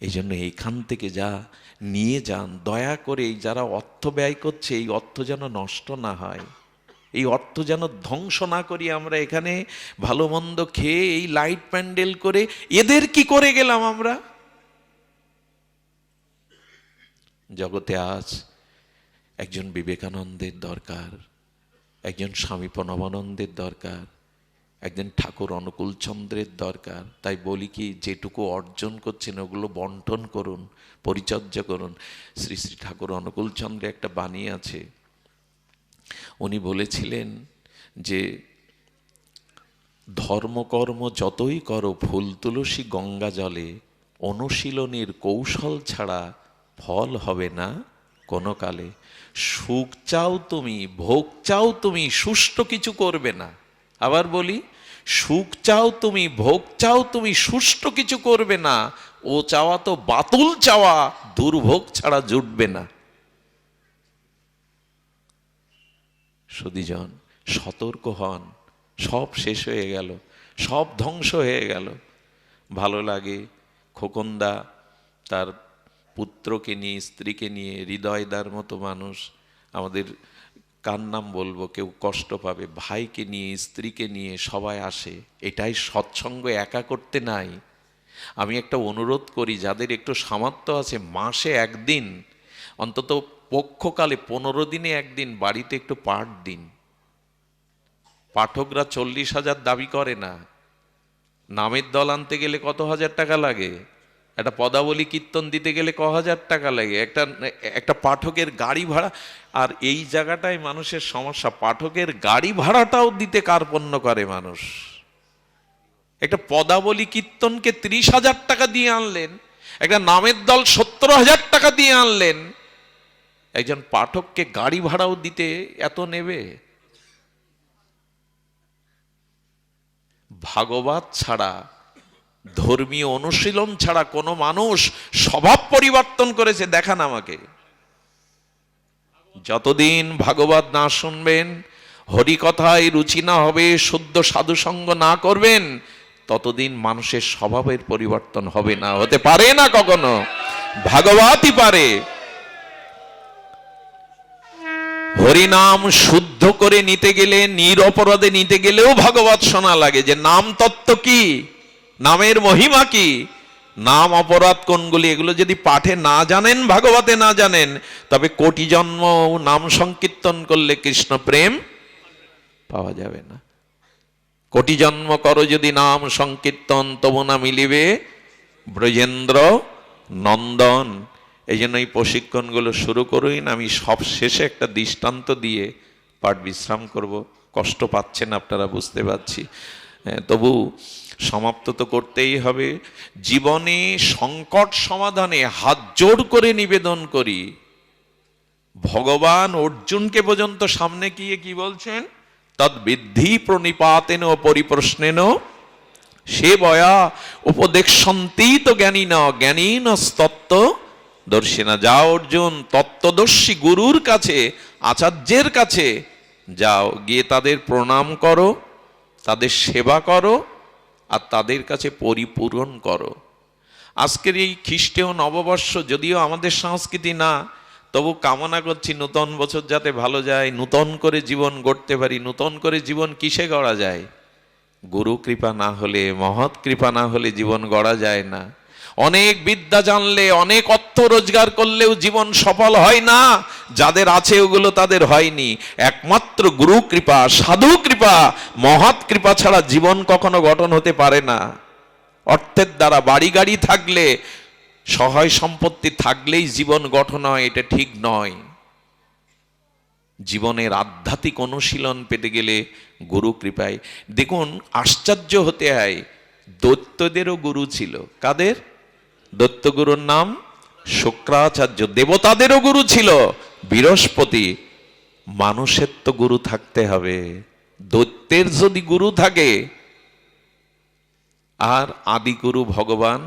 এই জন্য এইখান থেকে যা নিয়ে যান, দয়া করে এই যারা অর্থ ব্যয় করছে, এই অর্থ যেন নষ্ট না হয়। এই অর্থ যেন ধ্বংস না করি আমরা এখানে, ভালো মন্দ খেয়ে এই লাইট প্যান্ডেল করে, এদের কি করে গেলাম আমরা? জগতে আজ একজন বিবেকানন্দের দরকার, একজন স্বামী প্রণবানন্দের দরকার একজন ঠাকুর অনুকূল চন্দ্রের দরকার, তাই বলি কি, যেটুকু অর্জন করছেন ওগুলো বন্টন করুন, পরিচর্যা করুন। শ্রী শ্রী ঠাকুর অনুকূল চন্দ্রে একটা বাণী আছে। উনি বলেছিলেন যে, ধর্মকর্ম যতই করো, ফুল তুলসী গঙ্গা জলে, অনুশীলনের কৌশল ছাড়া ফল হবে না কোনো কালে। সুখ চাও তুমি, ভোগ চাও তুমি, সুষ্ঠু কিছু করবে না। আবার বলি, সুখ চাও তুমি, ভোগ চাও তুমি, সুষ্ঠু কিছু করবে না। ও চাওয়া তো বাতুল চাওয়া, দুর্ভোগ ছাড়া জুটবে না। সুদীজন সতর্ক হন। সব শেষ হয়ে গেল, সব ধ্বংস হয়ে গেল। ভালো লাগে খোকন্দা, তার পুত্রকে নিয়ে, স্ত্রীকে নিয়ে, হৃদয়দার মতো মানুষ, আমাদের কার নাম বলব? কেউ কষ্ট পাবে। ভাইকে নিয়ে, স্ত্রীকে নিয়ে সবাই আসে। এটাই সৎসঙ্গ, একা করতে নাই। আমি একটা অনুরোধ করি, যাদের একটু সামর্থ্য আছে, মাসে একদিন, অন্তত পক্ষকালে পনেরো দিনে একদিন, বাড়িতে একটু পাঠ দিন। পাঠকরা চল্লিশ হাজার দাবি করে না। নামের দল আনতে গেলে কত হাজার টাকা লাগে? একটা পদাবলী কীর্তন দিতে গেলে ক হাজার টাকা লাগে? একটা একটা পাঠকের গাড়ি ভাড়া, আর এই জায়গাটায় মানুষের সমস্যা। পাঠকের গাড়ি ভাড়াটাও দিতে কার্পণ্য করে মানুষ। একটা পদাবলী কীর্তনকে ত্রিশ হাজার টাকা দিয়ে আনলেন, একটা নামের দল সত্তর হাজার টাকা দিয়ে আনলেন, একজন পাঠককে গাড়ি ভাড়াও দিতে এত নেবে? ভাগবত ছাড়া ধর্মীয় অনুশীলন ছাড়া কোনো মানুষ স্বভাব পরিবর্তন করেছে, দেখান আমাকে। যতদিন ভাগবত না শুনবেন, হরিকথায় রুচি না হবে, শুদ্ধ সাধুসঙ্গ না করবেন, ততদিন মানুষের স্বভাবের পরিবর্তন হবে না। হতে পারে না কখনো? ভাগবতই পারে। হরিনাম শুদ্ধ করে নিতে গেলে, নিরপরাধে নিতে গেলেও ভাগবত শোনা লাগে যে, নাম তত্ত্ব কি? নামের মহিমা কি? নাম, অপরাধ, কোনগুলি, এগুলো যদি পাঠে না জানেন, ভাগবতে না জানেন, তবে কোটি জন্ম নাম সংকীর্তন করলে কৃষ্ণ প্রেম পাওয়া যাবে না। কোটি জন্ম করো যদি নাম সংকীর্তন, তবু না মিলিবে ব্রজেন্দ্র নন্দন। এই জন্য এই প্রশিক্ষণগুলো শুরু করুন। আমি সব শেষে একটা দৃষ্টান্ত দিয়ে পাঠ বিশ্রাম করব। কষ্ট পাচ্ছেন আপনারা, বুঝতে পারছি। তবু সমাপ্ত তো করতেই হবে। জীবনে সংকট সমাধানে হাত জোড় করে নিবেদন করি। ভগবান অর্জুনকে পর্যন্ত সামনে গিয়ে কি বলছেন? তদ্বিদ্ধি প্রণিপাতেন পরিপ্রশ্নেন। সে বয়া উপদেশন্তি তো জ্ঞানী ন, জ্ঞানী নস্তত্ত্ব দর্শিনা যা অর্জুন, তত্ত্বদর্শী গুরুর কাছে, আচার্যের কাছে। যাও, গিয়ে তাদের প্রণাম করো, তাদের সেবা করো। আর তাদের কাছে পরিপূরণ করো। আজকের এই খ্রিস্টীয় নববর্ষ যদিও আমাদের সংস্কৃতি না, তবু কামনা করছি নূতন বছর যাতে ভালো যায়, নূতন করে জীবন গড়তে পারি, নূতন করে জীবন কিসে গড়া যায়? গুরু কৃপা না হলে, মহৎ কৃপা না হলে জীবন গড়া যায় না। অনেক বিদ্যা জানলে, অনেক অর্থ রোজগার করলেও জীবন সফল হয় না। যাদের আছে ওগুলো তাদের হয়নি। একমাত্র গুরু কৃপা, সাধু কৃপা, মহৎ কৃপা ছাড়া জীবন কখনো গঠন হতে পারে না। অর্থের দ্বারা বাড়ি গাড়ি থাকলে, সহায় সম্পত্তি থাকলেই জীবন গঠন হয়, এটা ঠিক নয়। জীবনের আধ্যাত্মিক অনুশীলন পেতে গেলে গুরু কৃপায়। দেখুন, আশ্চর্য হতে হয়, দৈত্যদেরও গুরু ছিল। কাদের? দৈত্যগুরুর নাম শুক্রাচার্য। দেবতাদেরও গুরু ছিল। বৃহস্পতি, মানুষের তো গুরু থাকতে হবে। দৈত্যের যদি গুরু থাকে, আর আদিগুরু ভগবান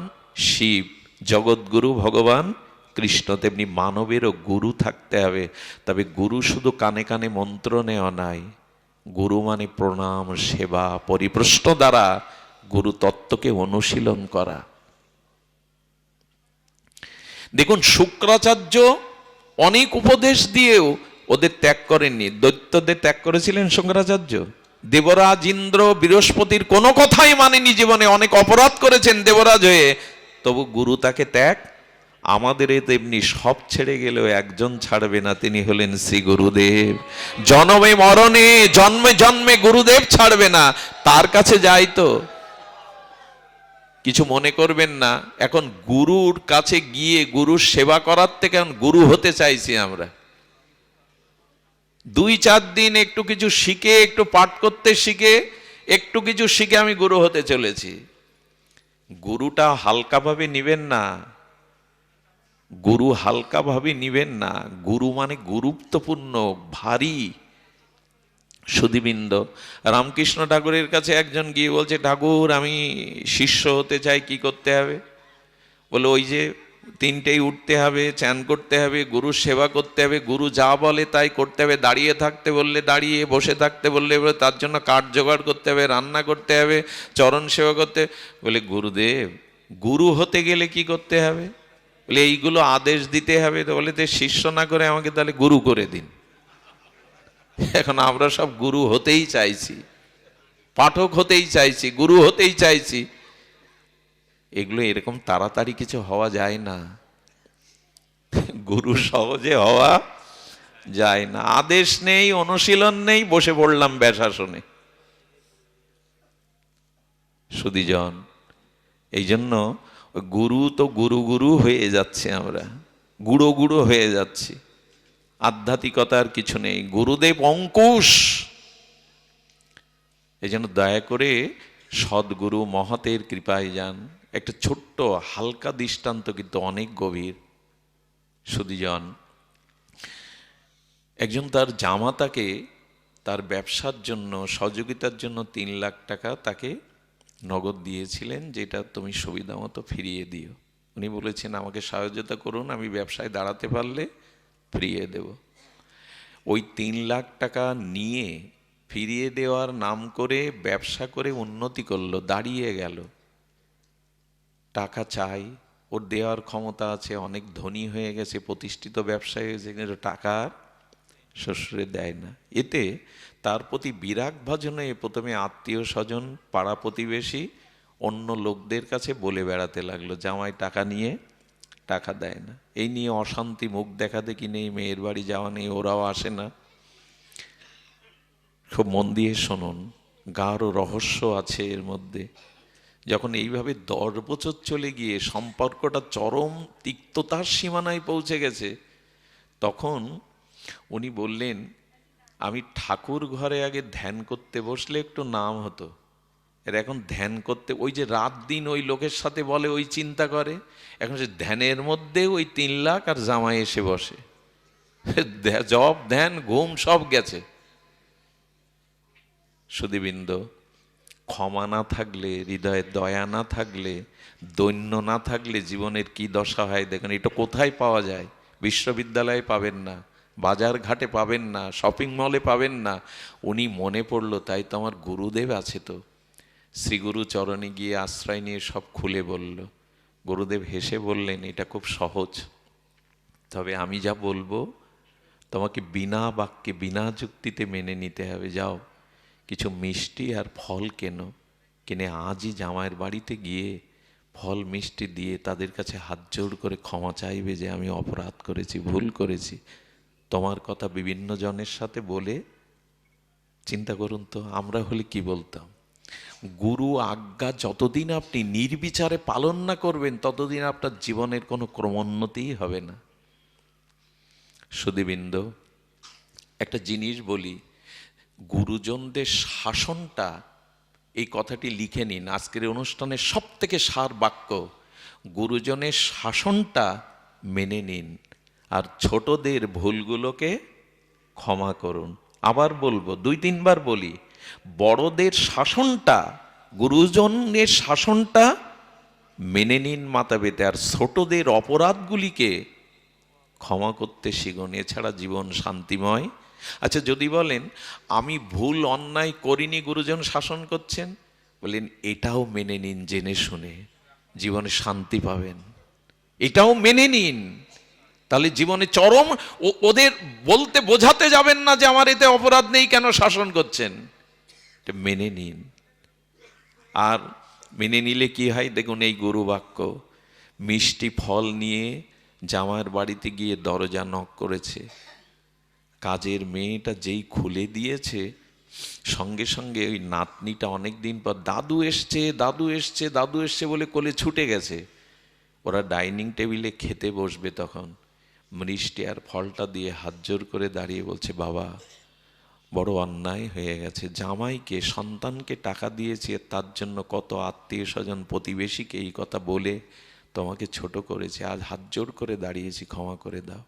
শিব জগৎগুরু ভগবান কৃষ্ণ, তেমনি মানবেরও গুরু থাকতে হবে। তবে গুরু শুধু কানে কানে মন্ত্র নেওয়া নাই। গুরু মানে প্রণাম, সেবা, পরিপ্রশ্ন দ্বারা গুরু তত্ত্বকে অনুশীলন করা। দেখুন, শুক্রাচার্য অনেক উপদেশ দিয়েও ওদের ত্যাগ করেননি। দৈত্যদের ত্যাগ করেছিলেন শঙ্করাচার্য। দেবরাজ ইন্দ্র বৃহস্পতির কোনো কথাই মানেনি জীবনে, অনেক অপরাধ করেছেন দেবরাজ হয়ে। তবু গুরু তাকে ত্যাগ, আমাদের এ তেমনি সব ছেড়ে গেলেও একজন ছাড়বে না, তিনি হলেন শ্রী গুরুদেব। জন্মে মরণে, জন্মে জন্মে গুরুদেব ছাড়বে না, তার কাছে যাই তো। কিছু মনে করবেন না, এখন গুরুর কাছে গিয়ে গুরুর সেবা করার থেকে এখন গুরু হতে চাইছি আমরা। দুই চার দিন একটু কিছু শিখে, একটু পাঠ করতে শিখে, একটু কিছু শিখে আমি গুরু হতে চলেছি। গুরুটা হালকাভাবে নিবেন না, গুরু হালকাভাবে নিবেন না। গুরু মানে গুরুত্বপূর্ণ, ভারী। সুদীবৃন্দ। রামকৃষ্ণ ঠাকুরের কাছে একজন গিয়ে বলছে, ঠাকুর, আমি শিষ্য হতে চাই, কি করতে হবে? বলে, ওই যে তিনটেই উঠতে হবে চ্যান করতে হবে, গুরুর সেবা করতে হবে, গুরু যা বলে তাই করতে হবে, দাঁড়িয়ে থাকতে বললে দাঁড়িয়ে, বসে থাকতে বললে তার জন্য কাঠ জোগাড় করতে হবে, রান্না করতে হবে, চরণ সেবা করতে বলে, গুরুদেব, গুরু হতে গেলে কি করতে হবে? বলে, এইগুলো আদেশ দিতে হবে। তো বলে, তো শিষ্য না করে আমাকে তাহলে গুরু করে দিন। এখন আমরা সব গুরু হতেই চাইছি, পাঠক হতেই চাইছি, গুরু হতেই চাইছি। এগুলো এরকম তাড়াতাড়ি কিছু হওয়া যায় না। গুরু সহজে হওয়া যায় না। আদেশ নেই, অনুশীলন নেই, বসে পড়লাম ব্যাসাসনে। সুদীজন এই জন্য গুরু তো গুরু গুরু হয়ে যাচ্ছে আমরা। গুঁড়ো গুঁড়ো হয়ে যাচ্ছি। আধ্যাত্মিকতার কিছু নেই। গুরুদেব অঙ্কুশ। এই জন্য দয়া করে সদ্গুরু মহতের কৃপায় যান। একটা ছোট্ট, হালকা দৃষ্টান্ত কিন্তু অনেক গভীর। সুদীজন একজন তার জামাতাকে তার ব্যবসার জন্য, সহযোগিতার জন্য তিন লাখ টাকা তাকে নগদ দিয়েছিলেন, যেটা তুমি সুবিধা মতো ফিরিয়ে দিও। উনি বলেছেন, আমাকে সহযোগিতা করুন, আমি ব্যবসায় দাঁড়াতে পারলে ফিরিয়ে দেব। ওই তিন লাখ টাকা নিয়ে ফিরিয়ে দেওয়ার নাম করে ব্যবসা করে উন্নতি করল, দাঁড়িয়ে গেল। টাকা চাই, ওর দেওয়ার ক্ষমতা আছে, অনেক ধনী হয়ে গেছে, প্রতিষ্ঠিত ব্যবসায়ী হয়েছে কিন্তু টাকা শ্বশুরে দেয় না। এতে তার প্রতি বিরাগ ভজনে প্রথমে আত্মীয় স্বজন, পাড়া প্রতিবেশী, অন্য লোকদের কাছে বলে বেড়াতে লাগল, জামাই টাকা নিয়ে টাকা দেয় না। এই নিয়ে অশান্তি মুখ দেখা দেখি নেই, মেয়ের বাড়ি যাওয়া নেই, ওরাও আসে না। খুব মন দিয়ে শুনুন, গাঢ় রহস্য আছে এর মধ্যে। যখন এইভাবে দশ বছর চলে গিয়ে সম্পর্কটা চরম তিক্ততার সীমানায় পৌঁছে গেছে, তখন উনি বললেন, আমি ঠাকুর ঘরে আগে ধ্যান করতে বসলে একটু নাম হতো। এর এখন ধ্যান করতে, ওই যে রাত দিন ওই লোকের সাথে বলে, ওই চিন্তা করে। এখন সে ধ্যানের মধ্যে ওই তিন লাখ আর জামাই এসে বসে। জব, ধ্যান, ঘুম, সব গেছে। সুদীবৃন্দ, ক্ষমা না থাকলে, হৃদয়ে দয়া না থাকলে, দৈন্য না থাকলে জীবনের কি দশা হয়? দেখেন, এটা কোথায় পাওয়া যায়? বিশ্ববিদ্যালয়ে পাবেন না, বাজার ঘাটে পাবেন না, শপিং মলে পাবেন না। উনি মনে পড়ল, তাই তো আমার গুরুদেব আছে তো। শ্রীগুরু চরণে গিয়ে আশ্রয় নিয়ে সব খুলে বলল, গুরুদেব হেসে বললেন, এটা খুব সহজ। তবে আমি যা বলব, তোমাকে বিনা বাক্যে, বিনা যুক্তিতে মেনে নিতে হবে। যাও, কিছু মিষ্টি আর ফল কেন। কিনে আজই জামাইয়ের বাড়িতে গিয়ে ফল, মিষ্টি দিয়ে তাদের কাছে হাত জোড় করে ক্ষমা চাইবে যে আমি অপরাধ করেছি, ভুল করেছি। তোমার কথা বিভিন্ন জনের সাথে বলে, চিন্তা করুন তো, আমরা হলে কি বলতাম? গুরু আজ্ঞা যতদিন আপনি নির্বিচারে পালন না করবেন, ততদিন আপনার জীবনের কোনো ক্রমোন্নতিই হবে না। সুদীবৃন্দ একটা জিনিস বলি, গুরুজনদের শাসনটা, এই কথাটি লিখে নিন। আজকের অনুষ্ঠানের সব থেকে সার বাক্য, গুরুজনের শাসনটা মেনে নিন আর ছোটদের ভুলগুলোকে ক্ষমা করুন। আবার বলব, দুই তিনবার বলি বড়দের শাসনটা গুরুজনের শাসনটা মেনে নিন মাতা পেতে, আর ছোটদের অপরাধগুলিকে ক্ষমা করতে শিখুন। এছাড়া জীবন শান্তিময়। আচ্ছা যদি বলেন, আমি ভুল অন্যায় করিনি, গুরুজন শাসন করছেন? বলেন, এটাও মেনে নিন, জেনে শুনে। জীবনে শান্তি পাবেন। এটাও মেনে নিন। তাহলে জীবনে চরম ওদের বলতে বোঝাতে যাবেন না যে আমার এতে অপরাধ নেই, কেন শাসন করছেন? মেনে নিন। আর মেনে নিলে কি হয়? দেখুন এই গরু বাক্য মিষ্টি ফল নিয়ে জামাইয়ের বাড়িতে গিয়ে দরজা নক করেছে। কাজের মেয়েটা যেই খুলে দিয়েছে, সঙ্গে সঙ্গে ওই নাতনিটা অনেক দিন পর, দাদু এসছে দাদু এসছে দাদু এসছে বলে কোলে ছুটে গেছে। ওরা ডাইনিং টেবিলে খেতে বসবে তখন। মিষ্টি আর ফলটা দিয়ে হাত জোর করে দাঁড়িয়ে বলছে, বাবা বড় অন্যায় হয়ে গেছে। জামাইকে, সন্তানকে টাকা দিয়েছে, তার জন্য কত আত্মীয় স্বজন প্রতিবেশীকে এই কথা বলে তোমাকে ছোট করেছে। আজ হাত জোর করে দাঁড়িয়েছি, ক্ষমা করে দাও।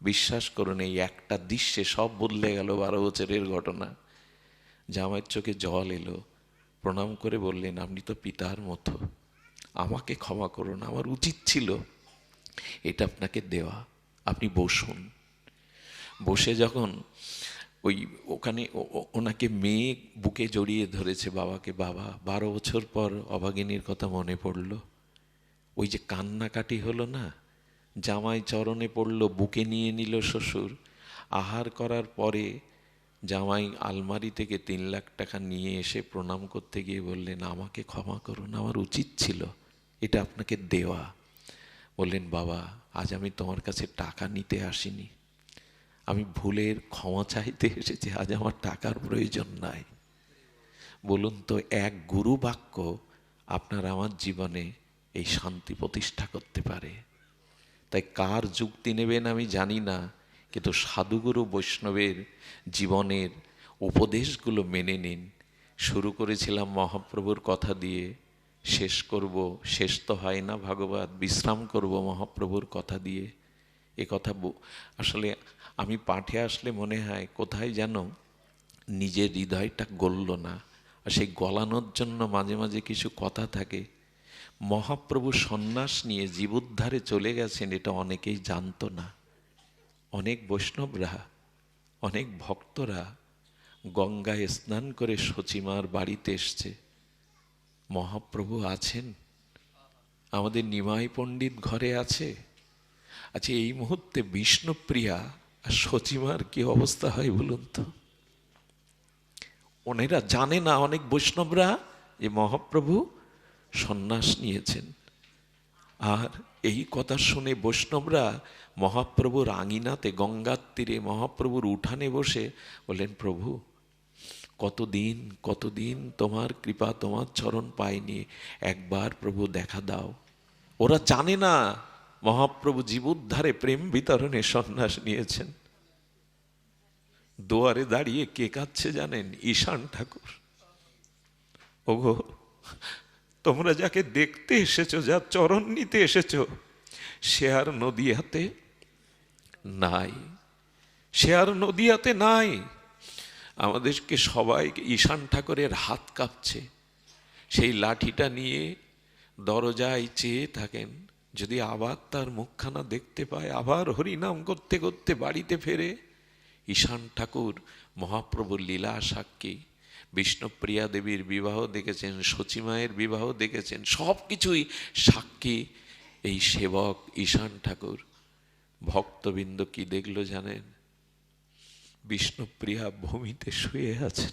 বিশ্বাস করুন, এই একটা দৃশ্যে সব বদলে গেল বারো বছরের ঘটনা। জামাইয়ের চোখে জল এলো। প্রণাম করে বললেন, আপনি তো পিতার মতো। আমাকে ক্ষমা করুন। আমার উচিত ছিল এটা আপনাকে দেওয়া। আপনি বসুন। বসে যখন ওই ওখানে ওনাকে মেয়ে বুকে জড়িয়ে ধরেছে বাবাকে। বাবা বারো বছর পর অভাগিনীর কথা মনে পড়ল। ওই যে কান্নাকাটি হলো না, জামাই চরণে পড়ল, বুকে নিয়ে নিল শ্বশুর। আহার করার পরে জামাই আলমারি থেকে তিন লাখ টাকা নিয়ে এসে প্রণাম করতে গিয়ে বললেন, আমাকে ক্ষমা করুন, আমার উচিত ছিল, এটা আপনাকে দেওয়া। বললেন, বাবা, আজ আমি তোমার কাছে টাকা নিতে আসিনি। আমি ভুলের ক্ষমা চাইতে এসেছি, আজ আমার টাকার প্রয়োজন নাই। বলুন তো, এক গুরু বাক্য আপনার আমার জীবনে এই শান্তি প্রতিষ্ঠা করতে পারে? তাই কার যুক্তি নেবেন আমি জানি না, কিন্তু সাধুগুরু বৈষ্ণবের জীবনের উপদেশগুলো মেনে নিন। শুরু করেছিলাম মহাপ্রভুর কথা দিয়ে, শেষ করব, শেষ তো হয় না ভাগবত, বিশ্রাম করব মহাপ্রভুর কথা দিয়ে। এ কথা আসলে আমি পাঠে আসলে মনে হয়, কোথায় যেন নিজের হৃদয়টা গলল না। আর সেই গলানোর জন্য মাঝে মাঝে কিছু কথা থাকে। মহাপ্রভু সন্ন্যাস নিয়ে জীবোদ্ধারে চলে গেছেন, এটা অনেকেই জানতো না। অনেক বৈষ্ণবরা, অনেক ভক্তরা গঙ্গায় স্নান করে সচিমার বাড়িতে এসছে। মহাপ্রভু আছেন? আমাদের নিমাই পণ্ডিত ঘরে আছে? আচ্ছা এই মুহূর্তে বিষ্ণুপ্রিয়া আর সচিমার কি অবস্থা হয় বলুন তো? ওনেরা জানে না, অনেক বৈষ্ণবরা যে মহাপ্রভু সন্ন্যাস নিয়েছেন। আর এই কথা শুনে বৈষ্ণবরা মহাপ্রভুর আঙিনাতে গঙ্গার তীরে মহাপ্রভুর উঠানে বসে বললেন, প্রভু, কতদিন কতদিন তোমার কৃপা তোমার চরণ পায়নি? একবার প্রভু দেখা দাও। ওরা জানে না মহাপ্রভু জীবোদ্ধারে প্রেম বিতরণে সন্ন্যাস নিয়েছেন। দুয়ারে দাঁড়িয়ে কে কাচ্ছে জানেন? ঈশান ঠাকুর। ওগো, তোমরা যাকে দেখতে এসেছ যার চরণ নিতে এসেছ, সে আর নদিয়াতে নাই। সে আর নদিয়াতে নাই। আমাদেরকে সবাই ঈশান ঠাকুরের হাত কাঁপছে। সেই লাঠিটা নিয়ে দরজায় চেয়ে থাকেন। যদি আবার তার মুখখানা দেখতে পায়, আবার হরিনাম করতে করতে বাড়িতে ফেরে। ঈশান ঠাকুর মহাপ্রভুর লীলা সাক্ষী। বিষ্ণুপ্রিয়া দেবীর বিবাহ দেখেছেন সচিমায়ের বিবাহ দেখেছেন সব কিছুই সাক্ষী এই সেবক ঈশান ঠাকুর। ভক্তবৃন্দ কি দেখল জানেন? বিষ্ণুপ্রিয়া ভূমিতে শুয়ে আছেন।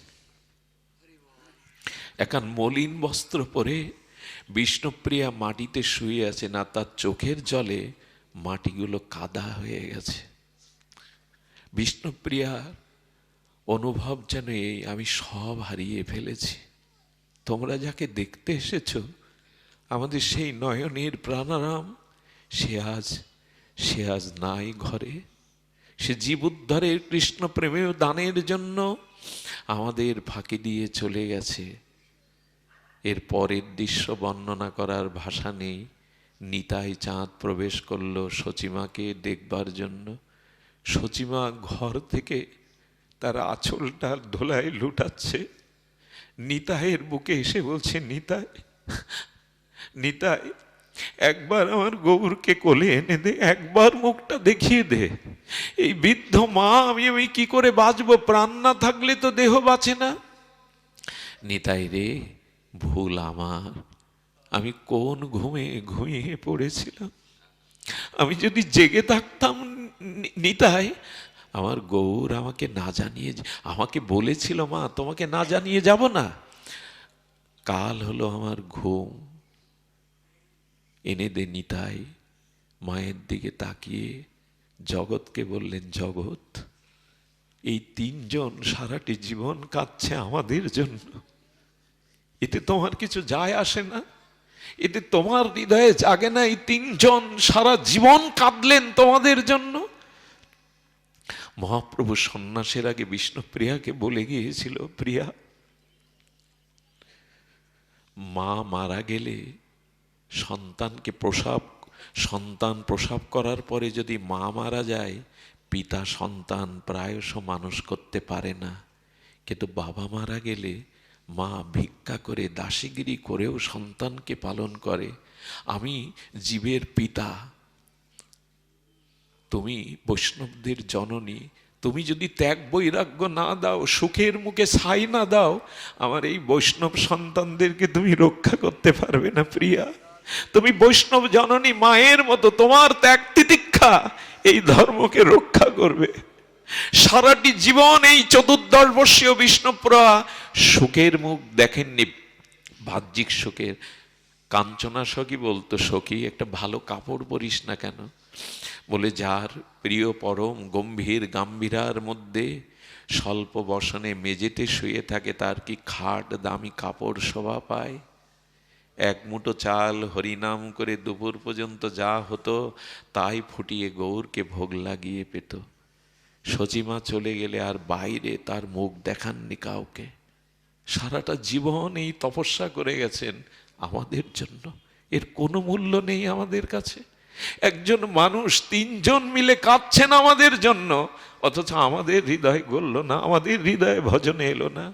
একান মলিন বস্ত্র পরে বিষ্ণুপ্রিয়া মাটিতে শুয়ে আছে না তার চোখের জলে মাটিগুলো কাদা হয়ে গেছে। বিষ্ণুপ্রিয়ার অনুভব যেন এই, আমি সব হারিয়ে ফেলেছি। তোমরা যাকে দেখতে এসেছ, আমাদের সেই নয়নের প্রাণারাম, সে আজ সে আজ নাই ঘরে। সে জীবোদ্ধারের কৃষ্ণ প্রেমেও দানের জন্য আমাদের ফাঁকি দিয়ে চলে গেছে। এর পরের দৃশ্য বর্ণনা করার ভাষা নেই। নিতাই চাঁদ প্রবেশ করল সচিমাকে দেখবার জন্য। সচিমা ঘর থেকে তার আঁচলটা ধোলায় লুটাচ্ছে। নিতাইয়ের বুকে এসে বলছে, নিতাই নিতাই, একবার আমার গৌরকে কোলে এনে দে, একবার মুখটা দেখিয়ে দে। এই বৃদ্ধ মা, আমি আমি কি করে বাঁচবো? প্রাণ না থাকলে তো দেহ বাঁচে না। নিতাই রে ভুল আমার। আমি কোন ঘুমে ঘুমিয়ে পড়েছিলাম? আমি যদি জেগে থাকতাম নিতাই, আমার গৌর আমাকে না জানিয়ে আমাকে বলেছিল, মা, তোমাকে না জানিয়ে যাব না। কাল হলো আমার ঘুম। এনে দে নিতাই, মায়ের দিকে তাকিয়ে জগৎকে বললেন, জগৎ, এই তিনজন সারাটি জীবন কাঁদছে আমাদের জন্য। এতে তোমার কিছু যায় আসে না। এতে তোমার হৃদয়ে জাগে না এই তিনজন সারা জীবন কাঁদলেন তোমাদের জন্য। মহাপ্রভু সন্ন্যাসের আগে বিষ্ণুপ্রিয়াকে বলে গিয়েছিল, প্রিয়া, মা মারা গেলে সন্তানকে প্রসাব, সন্তান প্রসাব করার পরে যদি মা মারা যায়, পিতা সন্তান প্রায়শ মানুষ করতে পারে না। কিন্তু বাবা মারা গেলে মা ভিক্ষা করে দাসীগিরি করেও সন্তানকে পালন করে। আমি জীবের পিতা। তুমি বৈষ্ণবদের জননী। তুমি যদি ত্যাগ বৈরাগ্য না দাও, সুখের মুখে ছাই না দাও, আমার এই বৈষ্ণব সন্তানদেরকে তুমি রক্ষা করতে পারবে না প্রিয়া। তুমি বৈষ্ণব জননী, মায়ের মতো, তোমার ত্যাগ তিতিক্ষা এই ধর্মকে রক্ষা করবে। সারাটি জীবন এই চতুর্দশ বর্ষীয় বিষ্ণুপ্রা সুখের মুখ দেখেননি। বাহ্যিক সুখের কাঞ্চনা সখী বলতো, সখী, একটা ভালো কাপড় পরিস না কেন? বলে, যার প্রিয় পরম গম্ভীর গাম্ভীরার মধ্যে স্বল্প বসনে মেঝেতে শুয়ে থাকে, তার কি খাট দামি কাপড় শোভা পায়? এক মুঠো চাল হরিনাম করে দুপুর পর্যন্ত যা হতো, তাই ফুটিয়ে গৌরকে ভোগ লাগিয়ে পেত। সচিমা চলে গেলে আর বাইরে তার মুখ দেখাননি কাউকে। সারাটা জীবন এই তপস্যা করে গেছেন আমাদের জন্য। এর কোনো মূল্য নেই আমাদের কাছে। একজন মানুষ, তিনজন মিলে কাঁদছেন আমাদের জন্য, অথচ আমাদের হৃদয় গড়ল না, আমাদের হৃদয়ে ভজনে এলো না।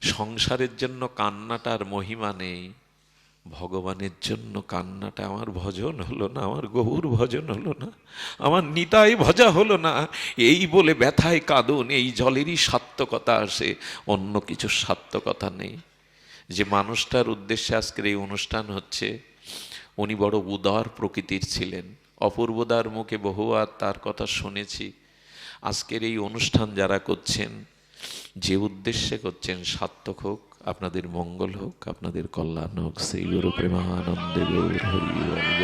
সংসারের জন্য কান্নাটার মহিমা নেই। ভগবানের জন্য কান্নাটা আমার ভজন হলো না, আমার গৌর ভজন হলো না, আমার নিতাই ভজা হলো না। এই বলে ব্যথায় কাঁদুন, এই জলেরই সার্থকতা আসে, অন্য কিছু সার্থকতা নেই। যে মানুষটার উদ্দেশ্যে আজকের এই অনুষ্ঠান হচ্ছে, উনি বড় উদার প্রকৃতির ছিলেন। অপূর্বদার মুখে বহুবার তার কথা শুনেছি। আজকের এই অনুষ্ঠান যারা করছেন, যে উদ্দেশ্যে করছেন, সার্থক হোক আপনাদের মঙ্গল হোক আপনাদের কল্যাণ হোক সেই গুরু প্রেমানন্দে গৌর হরি।